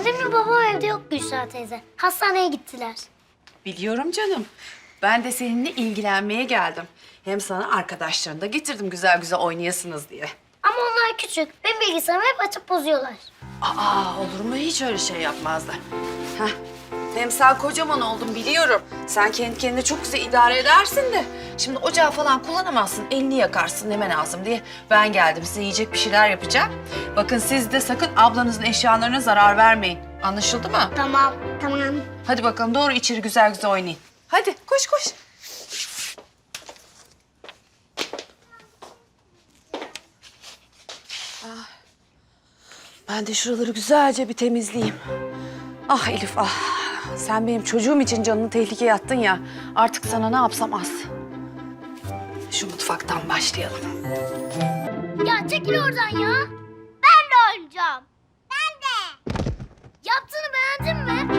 Annemle babam evde yok Gülşah teyze. Hastaneye gittiler. Biliyorum canım. Ben de seninle ilgilenmeye geldim. Hem sana arkadaşlarını da getirdim güzel güzel oynayasınız diye. Ama onlar küçük. Benim bilgisayarımı hep açıp bozuyorlar. Aa olur mu hiç öyle şey yapmazlar. Heh. Hem sen kocaman oldun biliyorum. Sen kendi kendine çok güzel idare edersin de. Şimdi ocağı falan kullanamazsın. Elini yakarsın hemen lazım diye. Ben geldim size yiyecek bir şeyler yapacağım. Bakın siz de sakın ablanızın eşyalarına zarar vermeyin. Anlaşıldı mı? Tamam. Tamam. Hadi bakalım doğru içeri güzel güzel oynayın. Hadi koş koş. Ah. Ben de şuraları güzelce bir temizleyeyim. Ah Elif ah. Sen benim çocuğum için canını tehlikeye attın ya. Artık sana ne yapsam az. Şu mutfaktan başlayalım. Ya çekil oradan ya. Ben de oynayacağım. Ben de. Yaptığını beğendin mi?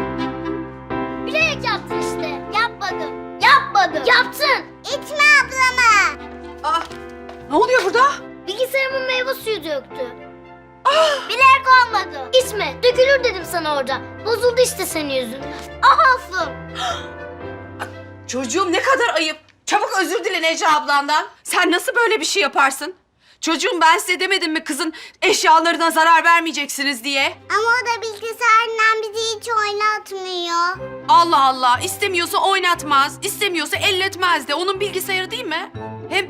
Bilerek yaptın işte. Yapmadım. Yapmadım. Yaptın. İtme ablamı. Ah ne oluyor burada? Bilgisayarımın meyve suyu döktü. Olmadı. İçme. Dökülür dedim sana orada. Bozuldu işte senin yüzünden. Ah olsun. Çocuğum ne kadar ayıp. Çabuk özür dile Necla ablandan. Sen nasıl böyle bir şey yaparsın? Çocuğum ben size demedim mi kızın eşyalarına zarar vermeyeceksiniz diye? Ama o da bilgisayarından bizi hiç oynatmıyor. Allah Allah istemiyorsa oynatmaz, istemiyorsa elletmez de onun bilgisayarı değil mi? Hem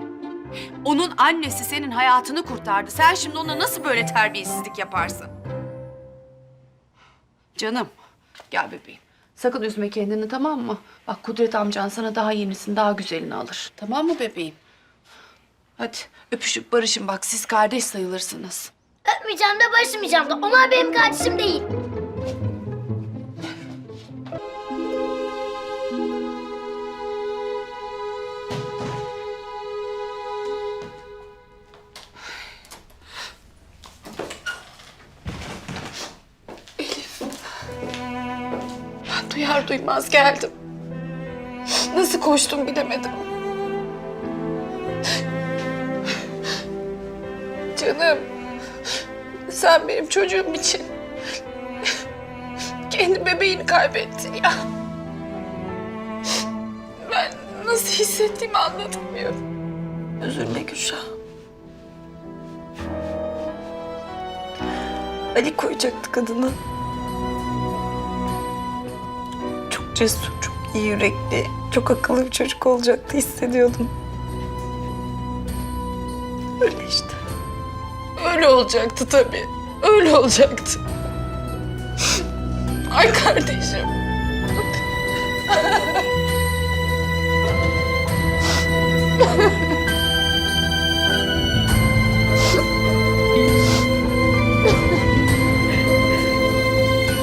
onun annesi senin hayatını kurtardı. Sen şimdi ona nasıl böyle terbiyesizlik yaparsın? Canım gel bebeğim. Sakın üzme kendini tamam mı? Bak Kudret amcan sana daha yenisini, daha güzelini alır. Tamam mı bebeğim? Hadi öpüşüp barışın bak siz kardeş sayılırsınız. Öpmeyeceğim de barışmayacağım da. Onlar benim kardeşim değil. Duyar duymaz geldim. Nasıl koştum bilemedim. Canım, sen benim çocuğum için kendi bebeğini kaybettin ya. Ben nasıl hissettiğimi anlatamıyorum. Üzülme Gülşah. Ali koyacaktık adını. Cesur, çok iyi yürekli, çok akıllı bir çocuk olacaktı hissediyordum. Öyle işte. Öyle olacaktı tabii. Öyle olacaktı. Ay kardeşim.